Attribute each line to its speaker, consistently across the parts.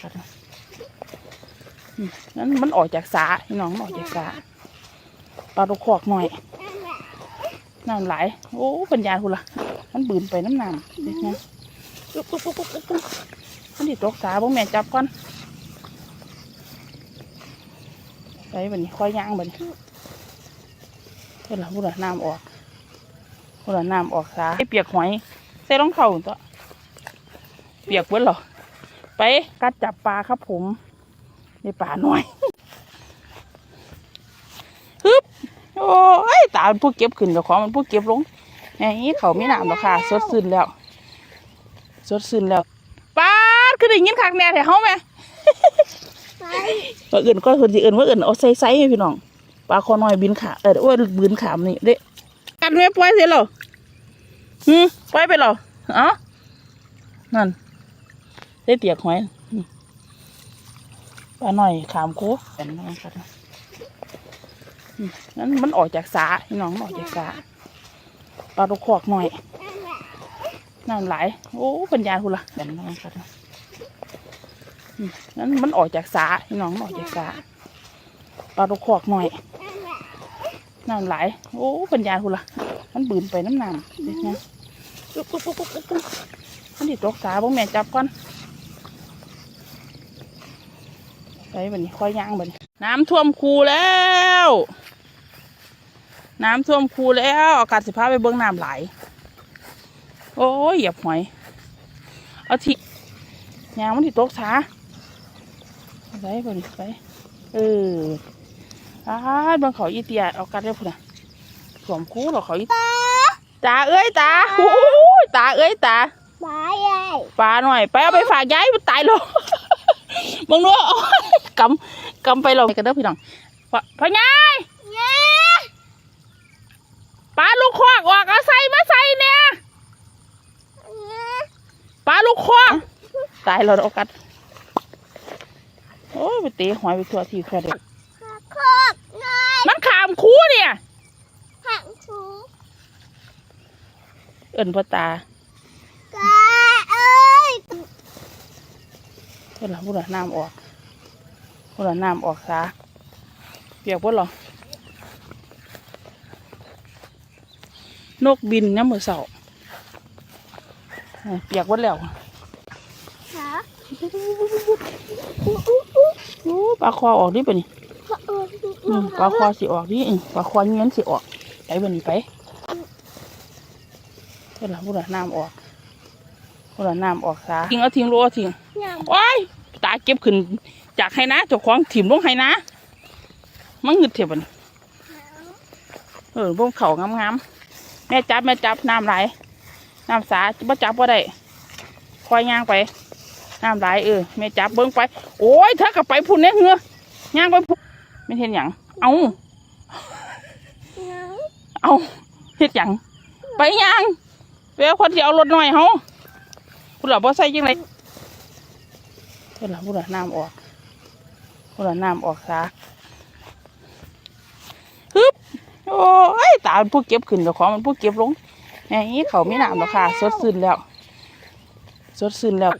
Speaker 1: ค่ะนั้นมันออกจากสาพี่น้องออกจากสาปลาตะคอกหน่อยน้ำไหลโอ้ปัญญาคุณล่ะมันบืนไปน้ำน้ำเด็กนะอุ๊บอุ๊บอุ๊บอุ๊บอุ๊บมันติดตกสาบ่แม่จับก่อนไปบัดนี้ค่อยย่างบัดนี้เพื่อนเราพูดน้ำออกพูดน้ำออกสาไอ้เปียกหอยใส่รองเท้าตัวเปียกเว้นหรอ ไปกัดจับปลาครับผมในป่าหน่อยฮึบโอ้ยตาเป็นผู้เก็บขึ้นเจ้าของมันผู้เก็บลงอย่างนี้เขาไม่นามหรอกค่ะสดซื่นแล้วสดซื่นแล้วป้าดคือได้ยินคักแน่แถวเฮาไหมว่าอื่นก็คนสิอื่นว่าอื่นเอาใส่ใส่ให้พี่น้องปลาคอน้อยบินขาเออโอ้ยบินขามนี่เด้กัดไม่ปล่อยเสียหรอหืมปล่อยไปหรอเอ้านั่น ได้เตียกหอยปลาหน่อยขามโค้กันนะครับนั้นมันออกจากสาพี่น้องออกจากสาปลาตะคอกหน่อยน้ำไหลโอ้ปัญญาคุณละกันนะครับนั้นมันออกจากสาพี่น้องออกจากสาปลาตะคอกหน่อยน้ำไหลโอ้ปัญญาคุณละมันบืนไปน้ำน้ำเด็กนะอุ๊บอุ๊บอุ๊บอุ๊บอุ๊บมันติดตกสาบ่แม่จับก่อน ไปบัดนี้ค่อยย่างบัดนี้น้ำท่วมคูแล้ว น้ำท่วมคูแล้วอากาศสิพาไปเบิ้งน้ำไหลโอ้ยเหยียบหอย เอาทิยางมันที่ตกสาไปบัดนี้ไปเอออาเบางเขาอีเตียเอากัดได้พุ่นน่ะสวมคูหรอเขาอีตาเอ้ยตาโอ้ยตาเอ้ยตา
Speaker 2: บายใหญ่
Speaker 1: ปลาหน่อย ไปเอาไปฝากยายมันตายแล้ว มึงดูเอากำกำไปลงกันเด้อพี่น้องปะพ่อยายปลาลูกควักออกเอาใส่มาใส่เนี่ยปลาลูกควักตายแล้วเอากัดโอ้ยไปเตะหอยไปทั่วที่ทั่วเด็ก
Speaker 2: โคกน้อย
Speaker 1: มันขามคูเนี่ย
Speaker 2: หักชู
Speaker 1: เอิ่นพ่อตากา
Speaker 2: เอ้ย
Speaker 1: เพื่อนเราพูดน้ำออกพูดน้ำออกซาเปียกพ่นหรอนกบินน้ำมือเสาเปียกพ่นแล้ว
Speaker 2: ฮะ
Speaker 1: โอ้ปลาคอออกดิปะนี่
Speaker 2: เออ
Speaker 1: อืมปลาคอสิออกดิอืมปลาคอเงี้ยนสิออกไปบนนี้ไปเพื่อนเราพูดน้ำออก พูดน้ำออกซาทิ้งเอาทิ้งรู้เอาทิ้ง
Speaker 2: ย
Speaker 1: ว้ายตาเก็บขึ้นจากไห้นะเจ้าของถิ่มลงไห้นะมันงึดเถียบัดนเออพวกเขางามๆแม่จับแม่จับน้ำไหลน้ำสาบ่จับบ่ได้คอยย่างไปน้ำไหลเออแม่จับเบิ้งไป โอ้ยเธอกับไปพุ่นเนี่ยเหงือย่างไปพุ่นไม่เห็นหยังเอาำเอาเฮ็ดหยังไปย่างเดี๋ยวคนที่เอารถหน่อยเฮา พุ่นหล่ะบ่ใส่ยังไงพุ่นหล่ะพุ่นหล่ะน้ำออกพุ่นหล่ะน้ำออกซาฮึบโอ้ยตาเป็นผู้เก็บขึ้นเจ้าของมันผู้เก็บลงอย่างนี้เขาไม่น้ำหรอกค่ะสดซื่นแล้วสดซื่นแล้ว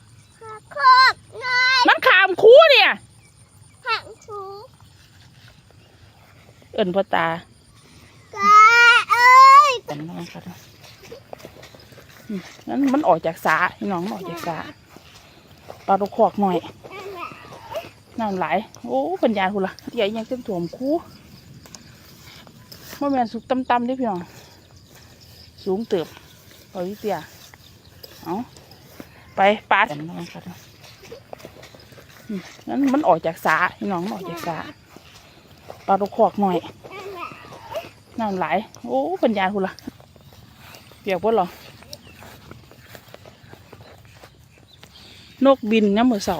Speaker 2: โคกน้อย
Speaker 1: มันขามคูเนี่ย
Speaker 2: หักชู
Speaker 1: เอิ่นพ่อตากา
Speaker 2: เอ้ย
Speaker 1: กั นั้นมันออกจากสาพี่น้องออกจากสาปลาตะคอกหน่อยน้ำไหลโอ้ปัญญาคุณล่ะใหญ่ยังเต็มถ่วมคูว่าแมนสุกต่ำๆเด้พี่น้องสูงเติบปวิเตียเอาไปปลากันนะครับอืมนั้นมันออกจากสาพี่น้องออกจากสาปลาตะคอกหน่อยน้ำไหลโอ้ปัญญาคุณล่ะเปียกพ่นหรอ นกบินน้ำมือเสา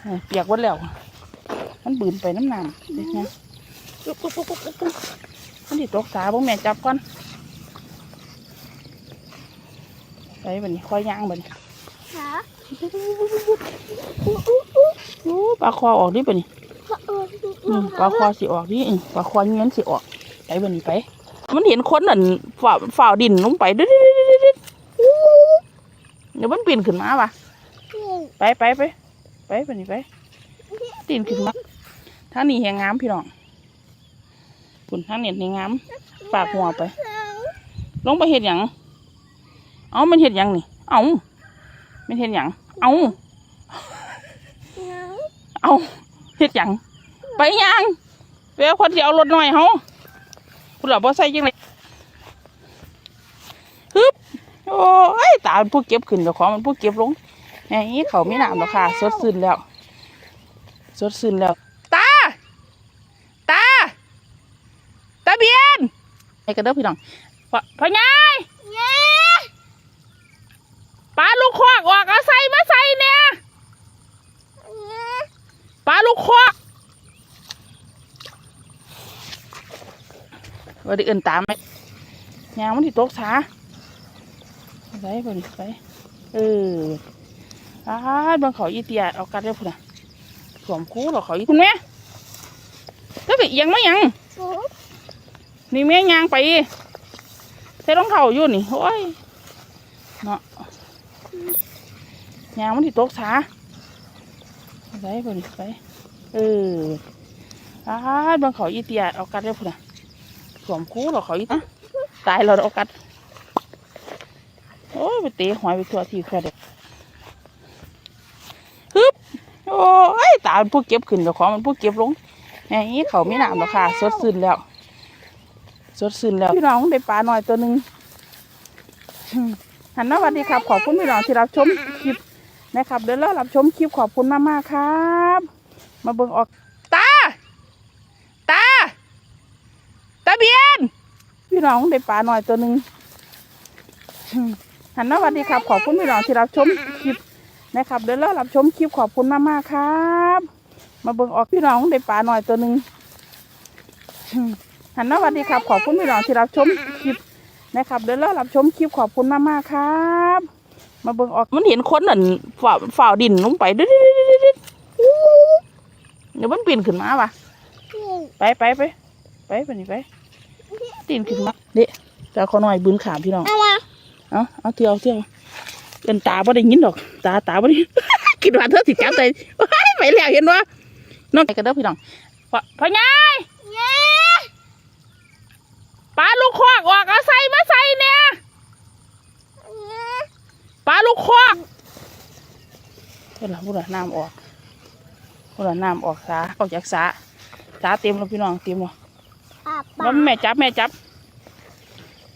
Speaker 1: เออเปียกพ่นแล้ว มันบืนไปน้ำน้ำเด็กนะอุ๊บอุ๊บอุ๊บอุ๊บอุ๊บมันติดตกสาบ่แม่จับก่อนไปบัดนี้ค่อยย่างบัดนี้
Speaker 2: ฮะ
Speaker 1: โอ้ปลาคอออกดิบัดนี้
Speaker 2: เออ
Speaker 1: อืมปลาคอสิออกดิอืมปลาคอเงี้ยนสิออกไปบัดนี้ไป มันเห็นคนนั่นฝ่าฝ่าวดินลงไปเด้อเดี๋ยวมัน ปีนขึ้นมาปะไปไปไปไปไปไปนี่ไปตีนขึ้นมาทางนี้แหงงามพี่น้องคุณทางเน็ตนี่งามปากหัวไป ลงไปเห็ดหยังเอามันเห็ดหยังนี่ เอามันเห็ดหยังเอาเอาเห็ดหยังไปยังเดี๋ยวคนจะเอารถหน่อยเฮาคุณหลับว่าใส่ยังไงฮึบ โอ้ยตาผู้เก็บขึ้นเจ้าของมันผู้เก็บลงไงเขาไม่น้ำหรอกค่ะสดซื่นแล้วสดซื่นแล้ว ตา ตา ตาเบียนไอ้กระเด้อพี่น้องพ่อพ่อไงปลาลูกควักออกเอาใส่มาใส่เนี่ยปลาลูกควักว่าได้เอื่นตามไหมยางมันที่ตกสา ไปไปดิไปเอออาบางเขาอีเตียเอากัดได้พุ่นน่ะสวมคู่หรอเขาอีคุณแม่ก็ไปเอียงมายังนี่แม่ยางไปใส่รองเท้าอยู่นี่โอ้ยเนาะยางมันที่ตกสาไปไปดิไปเอออาบางเขาอีเตียเอากัดได้พุ่นน่ะสวมคู่หรอเขาอีอะตายเราเอากัด โอ้ยไปเตะหอยไปทั่วที่ทั่เด็กฮึบโอ้ยตามันผู้เก็บขึ้นเจ้าของมันผู้เก็บลงไงเขาไม่น้ำหรอกค่ะสดซื่นแล้วสดชื่นแล้วพี่น้องได้ปลาหน่อยตัวหนึ่งหันมาสวัสดีครับ ขอบคุณพี่น้องที่รับชมคลิปนะครับเดี๋ยวเรารับชมคลิปขอบคุณมากๆครับ มาเบิ่งออกตาตาตาเบียนพี่น้องได้ปลาหน่อยตัวหนึ่ง หันมาสวัสดีครับ ขอบคุณพี่น้องที่รับชมคลิปนะครับเดี๋ยวเรารับชมคลิปขอบคุณมากๆครับ มาเบิ่งออกพี่น้องได้ปลาหน่อยตัวหนึ่งหันมาสวัสดีครับ ขอบคุณพี่น้องที่รับชมคลิปนะครับเดี๋ยวเรารับชมคลิปขอบคุณมากๆครับ มาเบิ่งออกมันเห็นคนนั่นฝ่าฝ่าดินลงไปเด้อเดี๋ยวมันปีนขึ้นมาวะไปไปไปไปไปนี่ไปตีนขึ้นมาเด็กจะเอหน่อยบืนขามพี่น้อง เอาเอาเที่ยวเที่ยวเอินตาบ่ได้ยินดอก ตาตาบ่ได้คิดว่าเธอสิจับใจไปแล้วเห็นว่าน้องไปกันเด้อพี่น้องพ่อพ่อไงปลาลูกควักออกเอาใส่มาใส่เนี่ยปลาลูกควักเพื่อนละพูดละน้ำออกพูดละน้ำออกสาออกจากสาสาเต็มแล้วพี่น้องเต็มแล้วแล้วแม่จับแม่จับ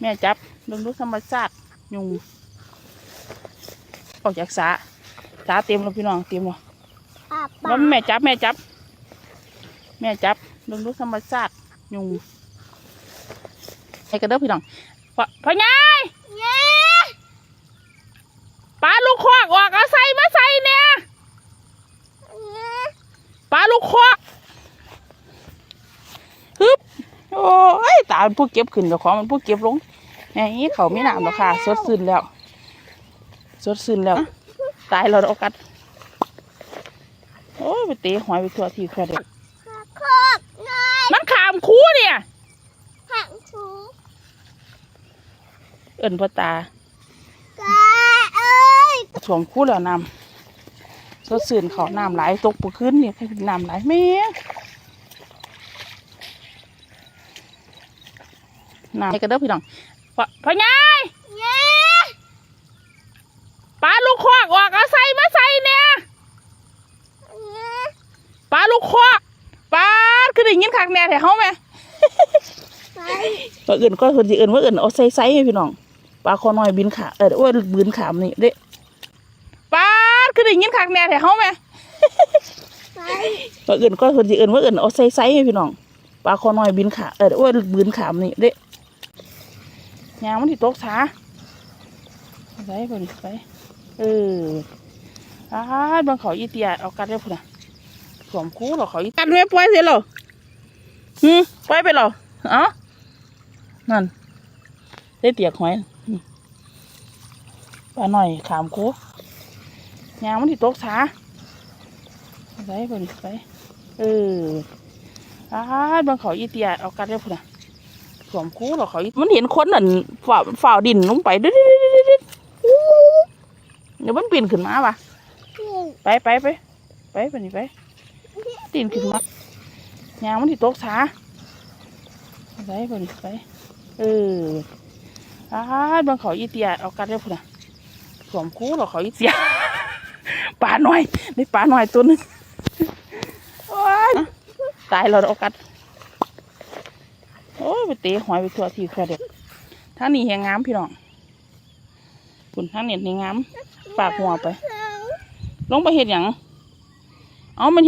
Speaker 1: แม่จับเบิ่งดูธรรมชาติ ยุงออกจากสาสาเต็มแล้วพี่น้องเต็มแล้วแล้วแม่จับแม่จับ แม่จับเบิ่งดูธรรมชาติยุงไอ้กระเด้อพี่น้องพ่อพ่อไงปลาลูกควักออกเอาใส่มาใส่เนี่ยปลาลูกควักฮึบโอ้ยตามันผู้เก็บขึ้นเจ้าของมันผู้เก็บลง ไงเขาไม่น้ำหรอกค่ะสดซื่นแล้วสดซื่นแล้ว ตายเราเอากัด โอ้ยไปเตะหอยไปทั่วที่ทั่วเด็กมันขามคูเนี่ยเอิ้นพ่อตาสวมคู่แล้วน้ำสดสื่นเขาน้ำไหลายตกปุขึ้นนี่น้ำไหลายแม่น้ำไอ้กระเด้อพี่น้อง พ่อพ่อไงปลาลูกควักออกเอาใส่มาใส่เนี่ยปลาลูกควักปลาคือได้ยินคักแน่แถวเขาไหมว่าอื่นก็คนที่อื่นว่าอื่นเอาใส่ไซให้พี่น้องปลาคอน้อยบินขาเออว่าบินขามนี่เด้ปลาคือได้ยินคักแน่แถวเขาไหมว่าอื่นก็คนที่อื่นว่าอื่นเอาใส่ไซให้พี่น้องปลาคอน้อยบินขาเออว่าบินขามนี่เด้ ยางมันที่ตกสาไปไปดิไปเอออาบางเขาอีเตียเอากัดได้พุ่นน่ะสวมคู่หรอเขาอีกัดไม่ปล่อยเสียหรอหืมปล่อยไปหรอเอ้านั่นได้เตียกหอยมปลาหน่อยขามคูยางมันที่ตกสาไปไปดิไปเอออาบางเขาอีเตียเอากัดได้พุ่นน่ะ สวมคู่หรอเขามันเห็นคนนั่นฝ่าฝ่าดินลงไปเด้อเดี๋ยวมันปีนขึ้นมาว่ะไปไปไปไปไปไปนี่ไปตีนขึ้นมายางมันที่ตกสาไปไปนี่ไปเอออ้าบางเขาอีเตียเอากัดได้พุ่นน่ะสวมคู่หรอเขาอีเตียปลาหน่อยได้ปลาหน่อยตัวนึงตายแล้วเอากัด ไปเตะหอยไปทั่วทีทั่วเด็กท่านี่แหงงามพี่น้องคุณท่านเน็ตนี่งามปากหัวไป ลงไปเห็ดหยังเอามันเห็ด